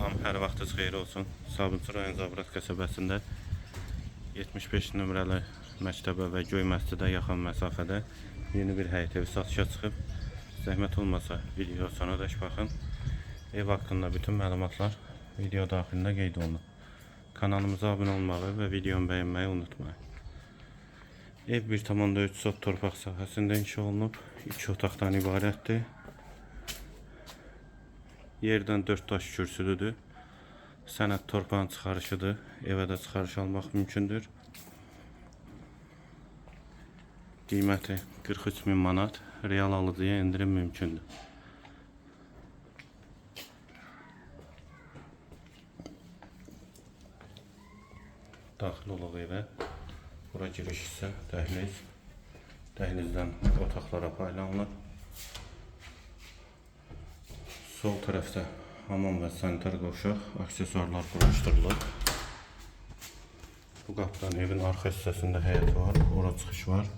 Hər vaxtınız xeyir olsun. Sabunçu rayon Zabrat qəsəbəsində 75 nömrəli məktəbə və Göy məscidə yaxın məsafədə yeni bir həyət evi satışa çıxıb. Zəhmət olmasa video sona dək baxın. Ev haqqında bütün məlumatlar video daxilində qeyd olunub. Kanalımıza abunə olmağı və videomu bəyənməyi unutmayın. Ev 1,3 sot torpaq sahəsində inşa olunub. 2 otaqdan ibarətdir. Yerdən 4 daş kürsülüdür. Sənəd torpağın çıxarışıdır. Evə də çıxarış almaq mümkündür. Qiyməti 43 min manat. Real alıcıya endirim mümkündür. Daxil olaq evə. Bura giriş hissə, dəhliz. Dəhlizdən otaqlara paylanılır. Sol tərəfdə hamam və sanitar qovşaq, aksesuarlar quraşdırılıb. Bu qapıdan evin arxa hissəsində həyət var, ora çıxış var.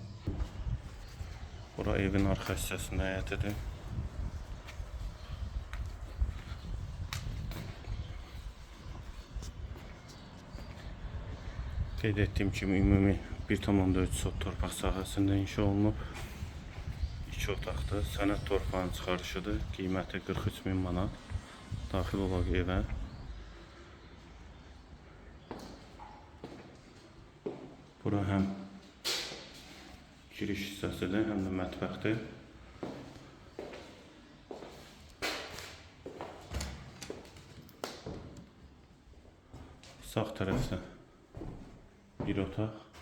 Bura evin arxa hissəsində həyətidir. Qeyd etdiyim kimi ümumi 1,4 sot torpaq sahəsində inşa olunub. 2 otaqdır. Sənəd torpağın çıxarışıdır. Qiyməti 43 min manat. Daxil olaq evə. Bura həm giriş hissəsidir, həm də mətbəxdir. Sağ tərəfdə bir otaq.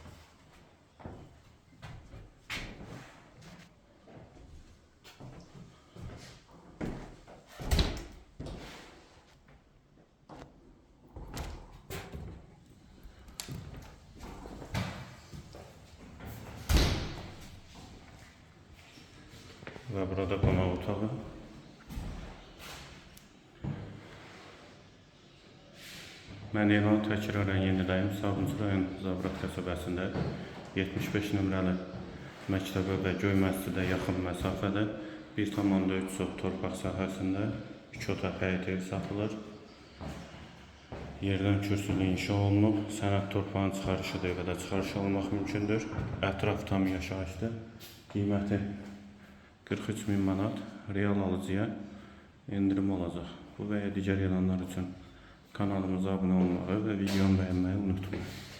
Qonaq otağı. Mən elan təkrarən yeniləyim. Sabunçu rayon Zabrat qəsəbəsində 75 nömrəli məktəbə və Göy məscidə yaxın məsafədə 1,3 sot torpaq sahəsində 2 otaq həyət evi satılır. Yerdən kürsülü inşa olunub. Sənəd torpağın çıxarışı da evə də çıxarış almaq mümkündür. Ətraf tam yaşayışdır. Qiyməti 43 min manat real alıcıya endirim olacaq. Bu və ya digər elanlar üçün kanalımıza abunə olmağı və videomu bəyənməyi unutmayın.